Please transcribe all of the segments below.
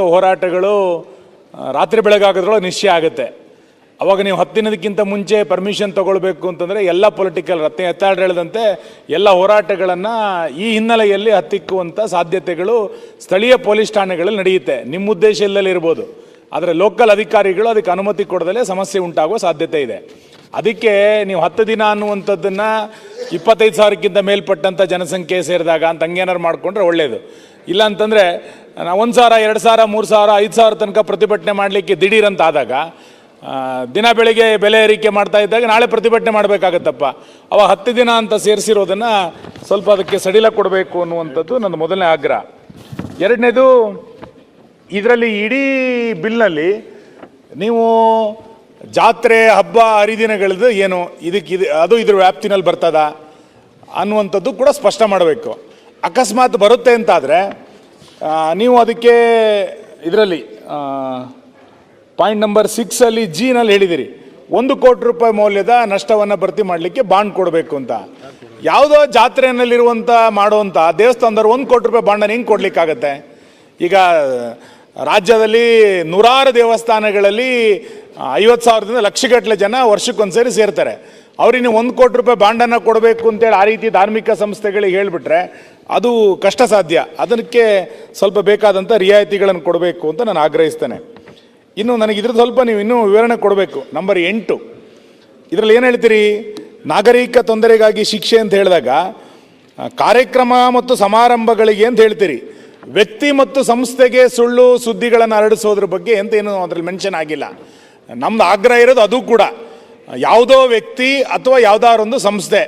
ಹೋರಾಟಗಳು ರಾತ್ರಿ ಬೆಳಗಾಗೋದ್ರೊಳಗೆ ನಿಶ್ಚಯ ಆಗುತ್ತೆ. ಅವಾಗ ನೀವು ಹತ್ತು ದಿನದಕ್ಕಿಂತ ಮುಂಚೆ ಪರ್ಮಿಷನ್ ತಗೊಳ್ಬೇಕು ಅಂತಂದರೆ ಎಲ್ಲ ಪೊಲಿಟಿಕಲ್ ರತ್ನ ಎತ್ತಾಡ್ ಹೇಳಿದಂತೆ ಎಲ್ಲ ಹೋರಾಟಗಳನ್ನು ಈ ಹಿನ್ನೆಲೆಯಲ್ಲಿ ಹತ್ತಿಕ್ಕುವಂಥ ಸಾಧ್ಯತೆಗಳು ಸ್ಥಳೀಯ ಪೊಲೀಸ್ ಠಾಣೆಗಳಲ್ಲಿ ನಡೆಯುತ್ತೆ. ನಿಮ್ಮ ಉದ್ದೇಶ ಇಲ್ಲದಲ್ಲಿ ಇರ್ಬೋದು. ಆದರೆ ಲೋಕಲ್ ಅಧಿಕಾರಿಗಳು ಅದಕ್ಕೆ ಅನುಮತಿ ಕೊಡದಲ್ಲೇ ಸಮಸ್ಯೆ ಉಂಟಾಗುವ ಸಾಧ್ಯತೆ ಇದೆ. ಅದಕ್ಕೆ ನೀವು ಹತ್ತು ದಿನ ಅನ್ನುವಂಥದ್ದನ್ನು ಇಪ್ಪತ್ತೈದು ಸಾವಿರಕ್ಕಿಂತ ಮೇಲ್ಪಟ್ಟಂಥ ಜನಸಂಖ್ಯೆ ಸೇರಿದಾಗ ಅಂತ ಹಂಗೇನಾರು ಮಾಡಿಕೊಂಡ್ರೆ ಒಳ್ಳೆಯದು ಇಲ್ಲ ಅಂತಂದರೆ ಒಂದು ಸಾವಿರ, ಎರಡು ಸಾವಿರ, ಮೂರು ಸಾವಿರ, ಐದು ಸಾವಿರ ತನಕ ಪ್ರತಿಭಟನೆ ಮಾಡಲಿಕ್ಕೆ ದಿಢೀರಂತಾದಾಗ ಆದಾಗ ದಿನ ಬೆಳಿಗ್ಗೆ ಬೆಲೆ ಏರಿಕೆ ಮಾಡ್ತಾ ಇದ್ದಾಗ ನಾಳೆ ಪ್ರತಿಭಟನೆ ಮಾಡಬೇಕಾಗತ್ತಪ್ಪ. ಅವ ಹತ್ತು ದಿನ ಅಂತ ಸೇರಿಸಿರೋದನ್ನು ಸ್ವಲ್ಪ ಅದಕ್ಕೆ ಸಡಿಲ ಕೊಡಬೇಕು ಅನ್ನುವಂಥದ್ದು ನನ್ನ ಮೊದಲನೇ ಆಗ್ರಹ. ಎರಡನೇದು, ಇದರಲ್ಲಿ ಇಡೀ ಬಿಲ್ನಲ್ಲಿ ನೀವು ಜಾತ್ರೆ ಹಬ್ಬ ಹರಿದಿನಗಳದ್ದು ಏನು ಇದಕ್ಕೆ ಇದು ಅದು ಇದ್ರ ವ್ಯಾಪ್ತಿನಲ್ಲಿ ಬರ್ತದ ಅನ್ನುವಂಥದ್ದು ಕೂಡ ಸ್ಪಷ್ಟ ಮಾಡಬೇಕು. ಅಕಸ್ಮಾತ್ ಬರುತ್ತೆ ಅಂತಾದರೆ ನೀವು ಅದಕ್ಕೆ ಇದರಲ್ಲಿ ಪಾಯಿಂಟ್ ನಂಬರ್ ಸಿಕ್ಸಲ್ಲಿ ಜಿನಲ್ಲಿ ಹೇಳಿದಿರಿ. ಒಂದು ಕೋಟಿ ರೂಪಾಯಿ ಮೌಲ್ಯದ ನಷ್ಟವನ್ನು ಭರ್ತಿ ಮಾಡಲಿಕ್ಕೆ ಬಾಂಡ್ ಕೊಡಬೇಕು ಅಂತ. ಯಾವುದೋ ಜಾತ್ರೆಯಲ್ಲಿರುವಂಥ ಮಾಡುವಂಥ ದೇವಸ್ಥಾನದವ್ರು ಒಂದು ಕೋಟಿ ರೂಪಾಯಿ ಬಾಂಡನ್ನು ಹಿಂಗೆ ಕೊಡಲಿಕ್ಕಾಗತ್ತೆ? ಈಗ, ರಾಜ್ಯದಲ್ಲಿ ನೂರಾರು ದೇವಸ್ಥಾನಗಳಲ್ಲಿ ಐವತ್ತು ಸಾವಿರದಿಂದ ಲಕ್ಷಗಟ್ಟಲೆ ಜನ ವರ್ಷಕ್ಕೊಂದ್ಸರಿ ಸೇರ್ತಾರೆ. ಅವ್ರಿಗೆ ಒಂದು ಕೋಟಿ ರೂಪಾಯಿ ಬಾಂಡನ್ನು ಕೊಡಬೇಕು ಅಂತೇಳಿ ಆ ರೀತಿ ಧಾರ್ಮಿಕ ಸಂಸ್ಥೆಗಳಿಗೆ ಹೇಳಿಬಿಟ್ರೆ ಅದು ಕಷ್ಟ ಸಾಧ್ಯ ಅದಕ್ಕೆ ಸ್ವಲ್ಪ ಬೇಕಾದಂಥ ರಿಯಾಯಿತಿಗಳನ್ನು ಕೊಡಬೇಕು ಅಂತ ನಾನು ಆಗ್ರಹಿಸ್ತೇನೆ. ಇನ್ನು ನನಗೆ ಇದ್ರದ್ದು ಸ್ವಲ್ಪ ನೀವು ಇನ್ನೂ ವಿವರಣೆ ಕೊಡಬೇಕು. ನಂಬರ್ ಎಂಟು. ಇದರಲ್ಲಿ ಏನು ಹೇಳ್ತೀರಿ? ನಾಗರಿಕ ತೊಂದರೆಗಾಗಿ ಶಿಕ್ಷೆ ಅಂತ ಹೇಳಿದಾಗ ಕಾರ್ಯಕ್ರಮ ಮತ್ತು ಸಮಾರಂಭಗಳಿಗೆ ಅಂತ ಹೇಳ್ತೀರಿ. ವ್ಯಕ್ತಿ ಮತ್ತು ಸಂಸ್ಥೆಗೆ ಸುಳ್ಳು ಸುದ್ದಿಗಳನ್ನು ಹರಡಿಸೋದ್ರ ಬಗ್ಗೆ ಅಂತ ಏನು ಅದರಲ್ಲಿ ಮೆನ್ಷನ್ ಆಗಿಲ್ಲ. ನಮ್ದು ಆಗ್ರಹ ಇರೋದು ಅದು ಕೂಡ. ಯಾವುದೋ ವ್ಯಕ್ತಿ ಅಥವಾ ಯಾವುದಾರೊಂದು ಸಂಸ್ಥೆ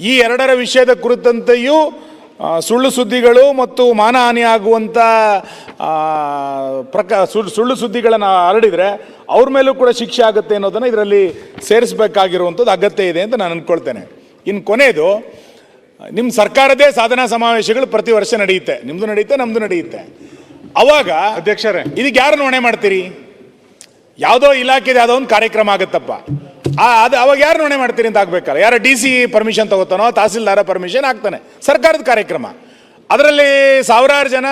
ಈ ಎರಡರ ವಿಷಯದ ಕುರಿತಂತೆಯೂ ಸುಳ್ಳು ಸುದ್ದಿಗಳು ಮತ್ತು ಮಾನಹಾನಿ ಆಗುವಂಥ ಪ್ರಕ ಸುಳ್ಳು ಸುಳ್ಳು ಸುದ್ದಿಗಳನ್ನು ಹರಡಿದರೆ ಅವ್ರ ಮೇಲೂ ಕೂಡ ಶಿಕ್ಷೆ ಆಗುತ್ತೆ ಅನ್ನೋದನ್ನು ಇದರಲ್ಲಿ ಸೇರಿಸಬೇಕಾಗಿರುವಂಥದ್ದು ಅಗತ್ಯ ಇದೆ ಅಂತ ನಾನು ಅಂದ್ಕೊಳ್ತೇನೆ ಇನ್ನು ಕೊನೆಯದು ನಿಮ್ಮ ಸರ್ಕಾರದೇ ಸಾಧನಾ ಸಮಾವೇಶಗಳು ಪ್ರತಿ ವರ್ಷ ನಡೆಯುತ್ತೆ. ನಿಮ್ಮದು ನಡೆಯುತ್ತೆ ನಮ್ಮದು ನಡೆಯುತ್ತೆ. ಅವಾಗ ಅಧ್ಯಕ್ಷರೇ. ಇದಕ್ಕೆ ಯಾರನ್ನು ಹೊಣೆ ಮಾಡ್ತೀರಿ? ಯಾವುದೋ ಇಲಾಖೆದು ಯಾವುದೋ ಒಂದು ಕಾರ್ಯಕ್ರಮ ಆಗುತ್ತಪ್ಪ. ಆ, ಅದು ಅವಾಗ ಯಾರು ಹೊಣೆ ಮಾಡ್ತೀರಿ ಅಂತ ಆಗ್ಬೇಕಲ್ಲ. ಯಾರು ಡಿ ಸಿ ಪರ್ಮಿಷನ್ ತಗೋತಾನೋ, ತಹಸೀಲ್ದಾರ ಪರ್ಮಿಷನ್ ಆಗ್ತಾನೆ. ಸರ್ಕಾರದ ಕಾರ್ಯಕ್ರಮ. ಅದರಲ್ಲಿ ಸಾವಿರಾರು ಜನ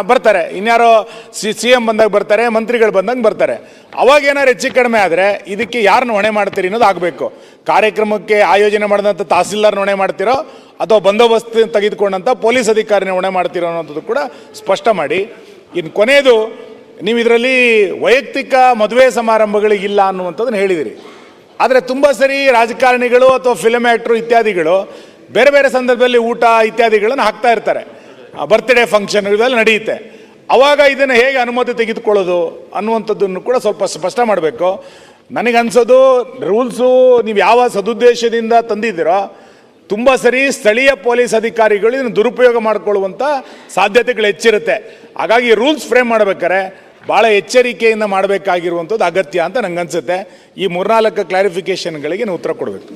ಬರ್ತಾರೆ. ಇನ್ಯಾರೋ ಸಿ ಸಿ ಎಂ ಬಂದಾಗ ಬರ್ತಾರೆ, ಮಂತ್ರಿಗಳು ಬಂದಂಗೆ ಬರ್ತಾರೆ. ಅವಾಗ ಏನಾರು ಹೆಚ್ಚು ಕಡಿಮೆ ಆದರೆ ಇದಕ್ಕೆ ಯಾರನ್ನ ಹೊಣೆ ಮಾಡ್ತೀರಿ ಅನ್ನೋದು ಆಗಬೇಕು. ಕಾರ್ಯಕ್ರಮಕ್ಕೆ ಆಯೋಜನೆ ಮಾಡಿದಂಥ ತಹಸೀಲ್ದಾರ್ ಹೊಣೆ ಮಾಡ್ತಿರೋ, ಅಥವಾ ಬಂದೋಬಸ್ತ್ ತೆಗೆದುಕೊಂಡಂಥ ಪೊಲೀಸ್ ಅಧಿಕಾರಿನ ಹೊಣೆ ಮಾಡ್ತಿರೋ ಅನ್ನೋದು ಕೂಡ ಸ್ಪಷ್ಟ ಮಾಡಿ. ಇನ್ನು ಕೊನೆಯದು ನೀವು ಇದರಲ್ಲಿ ವೈಯಕ್ತಿಕ ಮದುವೆ ಸಮಾರಂಭಗಳಿಗಿಲ್ಲ ಅನ್ನುವಂಥದ್ದನ್ನು ಹೇಳಿದಿರಿ. ಆದರೆ ತುಂಬ ಸರಿ ರಾಜಕಾರಣಿಗಳು ಅಥವಾ ಫಿಲಮ್ ಆ್ಯಕ್ಟ್ರು ಇತ್ಯಾದಿಗಳು ಬೇರೆ ಬೇರೆ ಸಂದರ್ಭದಲ್ಲಿ ಊಟ ಇತ್ಯಾದಿಗಳನ್ನು ಹಾಕ್ತಾ ಇರ್ತಾರೆ. ಬರ್ತ್ಡೇ ಫಂಕ್ಷನ್ ಇವೆಲ್ಲ ನಡೆಯುತ್ತೆ. ಅವಾಗ ಇದನ್ನು ಹೇಗೆ ಅನುಮತಿ ತೆಗೆದುಕೊಳ್ಳೋದು ಅನ್ನುವಂಥದ್ದನ್ನು ಕೂಡ ಸ್ವಲ್ಪ ಸ್ಪಷ್ಟ ಮಾಡಬೇಕು. ನನಗನ್ಸೋದು ರೂಲ್ಸು ನೀವು ಯಾವ ಸದುದ್ದೇಶದಿಂದ ತಂದಿದ್ದೀರೋ ತುಂಬ ಸರಿ ಸ್ಥಳೀಯ ಪೊಲೀಸ್ ಅಧಿಕಾರಿಗಳು ಇದನ್ನು ದುರುಪಯೋಗ ಮಾಡಿಕೊಳ್ಳುವಂಥ ಸಾಧ್ಯತೆಗಳು ಹೆಚ್ಚಿರುತ್ತೆ. ಹಾಗಾಗಿ ರೂಲ್ಸ್ ಫ್ರೇಮ್ ಮಾಡ್ಬೇಕಾರೆ ಭಾಳ ಎಚ್ಚರಿಕೆಯಿಂದ ಮಾಡಬೇಕಾಗಿರುವಂಥದ್ದು ಅಗತ್ಯ ಅಂತ ನಂಗೆ ಅನ್ಸುತ್ತೆ ಈ ಮೂರ್ನಾಲ್ಕು ಕ್ಲಾರಿಫಿಕೇಷನ್ಗಳಿಗೆ ನೀವು ಉತ್ತರ ಕೊಡಬೇಕು.